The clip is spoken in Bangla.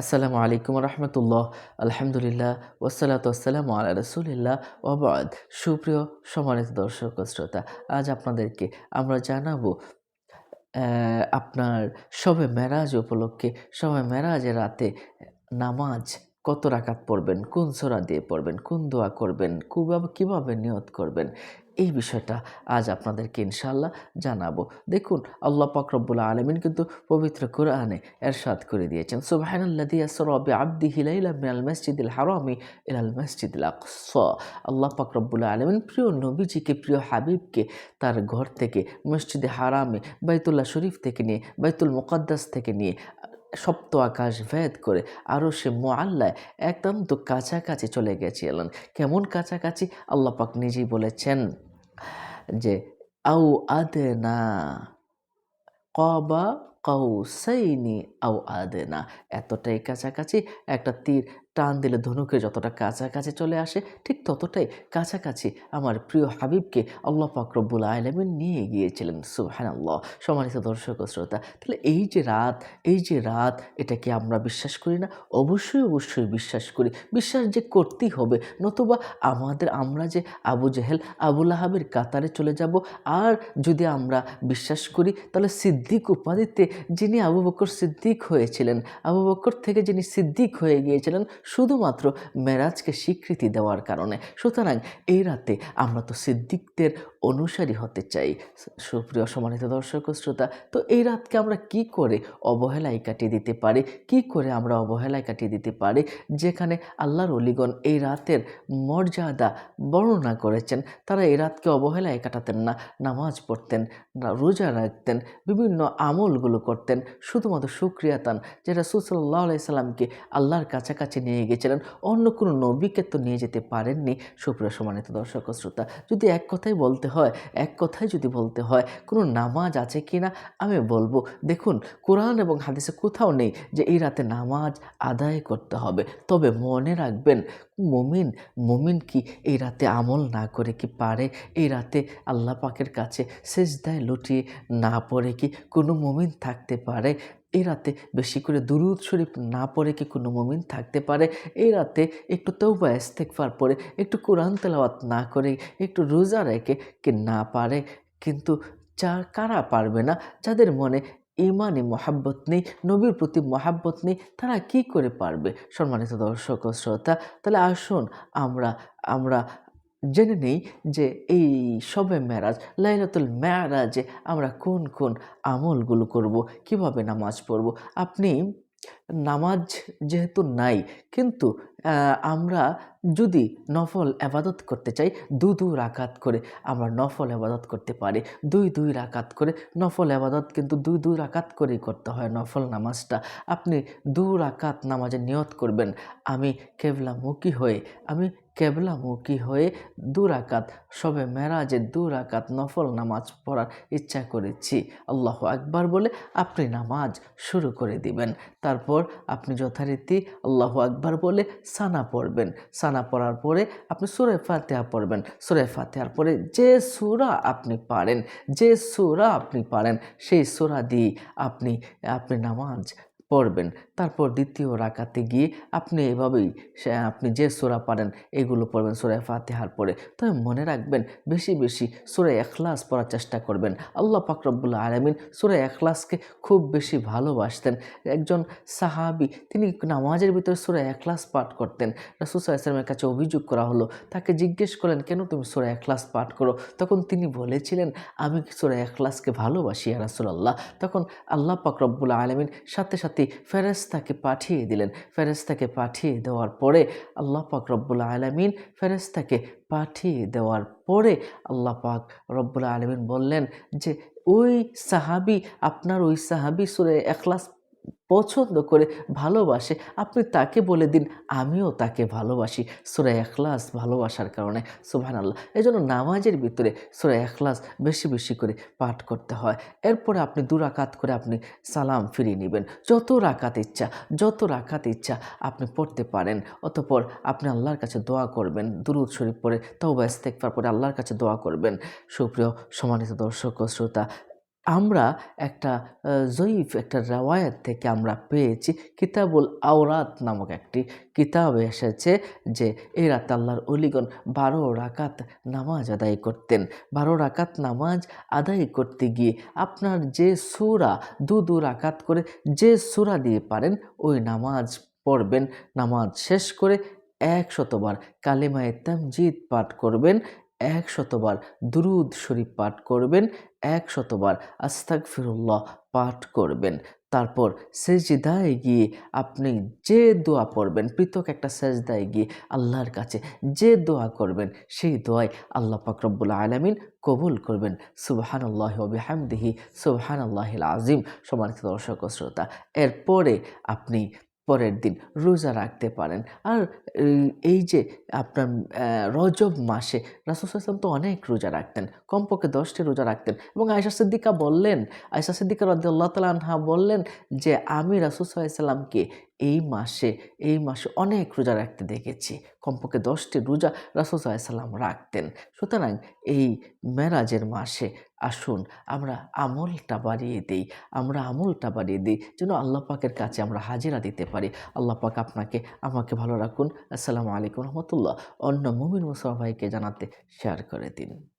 আসসালামু আলাইকুম রহমতুল্লাহ, আলহামদুলিল্লাহ ওসালাত ওসালাম আলা রসুলিল্লাহ ওবাদ সুপ্রিয় সম্মানিত দর্শক শ্রোতা, আজ আপনাদেরকে আমরা জানাব আপনার সবে মেরাজ উপলক্ষে সবে মেরাজের রাতে নামাজ কত রাকাত পড়বেন, কোন সোরা দিয়ে পড়বেন, কোন দোয়া করবেন কীভাবে কীভাবে নিয়ত করবেন এই বিষয়টা আজ আপনাদেরকে ইনশাল্লাহ জানাব। দেখুন, আল্লাহ পাক রব্বুল আলমিন কিন্তু পবিত্র কোরআনে এরশাদ করে দিয়েছেন, সুবহানাল্লাযী আসরা বিআবদিহি লাইলাম মিনাল মাসজিদিল হারামি ইলাল মাসজিদিল আকসা। আল্লাহ পাক আলমিন প্রিয় নবীজিকে, প্রিয় হাবিবকে তার ঘর থেকে, মসজিদে হারামে, বাইতুল্লাহ শরীফ থেকে নিয়ে, বাইতুল মুকাদ্দাস থেকে নিয়ে, সপ্ত আকাশ ভেদ করে আরও সে মোয়াল্লায় একান্ত কাছাকাছি চলে গেছিলেন। কেমন কাছাকাছি? আল্লাহ পাক নিজেই বলেছেন যে আউ আদে না কবা কাউসাইনি আউ আদে না এতটাই কাছাকাছি একটা তীর টান দিলে ধনুকে যতটা কাছাকাছি চলে আসে, ঠিক ততটাই কাছাকাছি আমার প্রিয় হাবিবকে আল্লাহ পাক রব্বুল আলমিন নিয়ে গিয়েছিলেন সুহান আল্লাহ সম্মানিত দর্শক শ্রোতা, তাহলে এই যে রাত, এই যে রাত এটাকে আমরা বিশ্বাস করি না? অবশ্যই অবশ্যই বিশ্বাস করি। বিশ্বাস যে করতেই হবে, নতুবা আমাদের, আমরা যে আবু জেহেল আবুল আহাবের কাতারে চলে যাব, আর যদি আমরা বিশ্বাস করি, তাহলে সিদ্দিক উপাধিতে যিনি আবু বকর সিদ্দিক হয়েছিলেন, আবু বকর থেকে যিনি সিদ্দিক হয়ে গিয়েছিলেন শুধুমাত্র মেরাজকে স্বীকৃতি দেওয়ার কারণে। সুতরাং এই রাতে আমরা তো সিদ্দিকদের অনুসারী হতে চাই। সুপ্রিয় সম্মানিত দর্শক শ্রোতা, তো এই রাতকে আমরা কি করে অবহেলায় কাটিয়ে দিতে পারি? কি করে আমরা অবহেলায় কাটিয়ে দিতে পারি? যেখানে আল্লাহর অলিগণ এই রাতের মর্যাদা বর্ণনা করেছেন, তারা এই রাতকে অবহেলায় কাটাতেন না। নামাজ পড়তেন রোজা রাখতেন, বিভিন্ন আমলগুলো করতেন, শুধুমাত্র সুক্রিয়া তান যেটা সুসল্লাহ সাল্লামকে আল্লাহর কাছাকাছি নিয়ে গেছিলেন। অন্য কোনো নবীকে তো নিয়ে যেতে পারেননি, সুপ্রিয় সম্মানিত দর্শক শ্রোতা। যদি এক কথাই বলতে হয়, এক কথায় যদি বলতে হয়, কোনো নামাজ আছে কি না আমি বলব। দেখুন, কোরআন এবং হাদিসে কোথাও নেই যে এই রাতে নামাজ আদায় করতে হবে। তবে মনে রাখবেন, মমিন মমিন কি এই রাতে আমল না করে কি পারে? এই রাতে আল্লাহ পাকের কাছে সেজদায় লুটিয়ে না পড়ে কি কোনো মমিন থাকতে পারে? এই রাতে বেশি করে দুরুদ শরীফ না পড়ে কি কোনো মমিন থাকতে পারে? এই রাতে একটু তৌবা ইস্তেকফার পরে একটু কোরআন তেলাওয়াত না করে, একটু রোজা রেখে কি না পারে? কিন্তু যা কারা পারবে না? যাদের মনে ইমানে মহাব্বত নেই, নবীর প্রতি মহাব্বত নেই, তারা কি করে পারবে? সম্মানিত দর্শক ও শ্রোতা, তাহলে আসুন আমরা আমরা জেনে নেই যে এই সবে মেরাজ, লাইলাতুল মেরাজে আমরা কোন কোন আমলগুলো করব, কীভাবে নামাজ পড়ব। আপনি নামাজ যেহেতু নাই, কিন্তু আমরা যদি নফল আবাদত করতে চাই, দু দু রাকাত করে আমরা নফল আবাদত করতে পারি। দুই দুই রাকাত করে নফল আবাদত, কিন্তু দুই দুই রাকাত করেই করতে হয় নফল নামাজটা। আপনি দু রাকাত নামাজে নিয়ত করবেন, আমি কেবলামুখী হয়ে, আমি কেবলামুখী হয়ে দু রাকাত, সবে মেরাজে দু রাকাত নফল নামাজ পড়ার ইচ্ছা করেছি। আল্লাহ আকবার বলে আপনি নামাজ শুরু করে দিবেন। তারপর আপনি যথারীতি আল্লাহ আকবার বলে সানা পড়বেন। সানা পড়ার পরে আপনি সুরে ফাতেহা পড়বেন। সুরে ফাতেহার পরে যে সুরা আপনি পারেন, যে সুরা আপনি পারেন, সেই সুরা দিয়ে আপনি আপনি নামাজ পড়বেন। তারপর দ্বিতীয় রাকাতে গিয়ে আপনি এভাবেই আপনি যে সোরা পারেন, এগুলো পড়বেন সোরায় ফাতেহার পরে। তবে মনে রাখবেন, বেশি বেশি সোরায় এখলাস পড়ার চেষ্টা করবেন। আল্লাহ পাকরবুল্লা আলমিন সোরায় এখলাসকে খুব বেশি ভালোবাসতেন। একজন সাহাবি, তিনি নামাজের ভিতরে সোরায় এখলাস পাঠ করতেন। রাসুসা ইসলামের কাছে অভিযোগ করা হলো, তাকে জিজ্ঞেস করলেন, কেন তুমি সোরা এখলাস পাঠ করো? তখন তিনি বলেছিলেন, আমি সোরা এখলাসকে ভালোবাসি রাসুলাল্লাহ। তখন আল্লাহ পাকরবুল্লা আলমিন সাথে সাথে ফেরেস্তাকে পাঠিয়ে দিলেন। ফেরেস্তাকে পাঠিয়ে দেওয়ার পরে আল্লাহ পাক রব্বুল আলমিন ফেরেস্তাকে পাঠিয়ে দেওয়ার পরে আল্লাহ পাক রব্বুল আলমিন বললেন যে, ওই সাহাবি, আপনার ওই সাহাবি সুরে এখলাস পছন্দ করে ভালোবাসে, আপনি তাকে বলে দিন, আমিও তাকে ভালোবাসি। সুরা এখলাস ভালোবাসার কারণে সুবহান আল্লাহ এই জন্য নামাজের ভিতরে সুরা এখলাস বেশি বেশি করে পাঠ করতে হয়। এরপরে আপনি দু রাকাত করে আপনি সালাম ফিরিয়ে নেবেন। যত রাকাত ইচ্ছা, যত রাকাত ইচ্ছা আপনি পড়তে পারেন। অতপর আপনি আল্লাহর কাছে দোয়া করবেন, দুরুদ শরীফ পড়ে তওবা ইস্তেগফার পরে আল্লাহর কাছে দোয়া করবেন। সুপ্রিয়, সম্মানিত দর্শক শ্রোতা আমরা একটা জয়ীফ, একটা রাওয়ায়াত থেকে আমরা পেয়েছি। কিতাবুল আওরাত নামক একটি কিতাবে এসেছে যে এই রাতে আল্লাহর অলিগণ বারো রাকাত নামাজ আদায় করতেন। বারো রাকাত নামাজ আদায় করতে গিয়ে আপনার যে সুরা, দু দু রাকাত করে যে সুরা দিয়ে পারেন, ওই নামাজ পড়বেন। নামাজ শেষ করে এক শতবার কালেমায়ে তামজিদ পাঠ করবেন এক শতবার দুরুদ শরীফ পাঠ করবেন এক শতবার আস্তাক ফিরুল্লাহ পাঠ করবেন। তারপর সেজদায় গিয়ে আপনি যে দোয়া পড়বেন, পৃথক একটা সেজদায় গিয়ে আল্লাহর কাছে যে দোয়া করবেন, সেই দোয়ায় আল্লাহ পাকরব্বুল আলমিন কবুল করবেন। সুবহান আল্লাহ বিহামদিহি সুবহান আল্লাহিল আজিম সম্মানিত দর্শক শ্রোতা, এরপরে আপনি পরের দিন রোজা রাখতে পারেন। আর এই- যে আপনার রজব মাসে রাসুল আসলাম তো অনেক রোজা রাখতেন। কমপক্ষে দশটি রোজা রাখতেন। এবং আয়সা সিদ্দিকা বললেন আয়সা সিদ্দিকা রদ্দ আল্লাহ তালা আনহা বললেন যে, আমি রাসুল সাল্লামকে এই মাসে এই মাসে অনেক রোজা রাখতে দেখেছি। কমপক্ষে দশটি রোজা রাসুল সাল্লাম রাখতেন। সুতরাং এই মেরাজের মাসে আসুন, আমরা আমলটা বাড়িয়ে দিই, আমরা আমলটা বাড়িয়ে দিই, যেন আল্লাহ পাকের কাছে আমরা হাজিরা দিতে পারি। আল্লাহ পাক আপনাকে, আমাকে ভালো রাখুন। আসসালামু আলাইকুম রহমতুল্লাহ। অন্য মুমিন মুসলমান ভাইকে জানাতে শেয়ার করে দিন।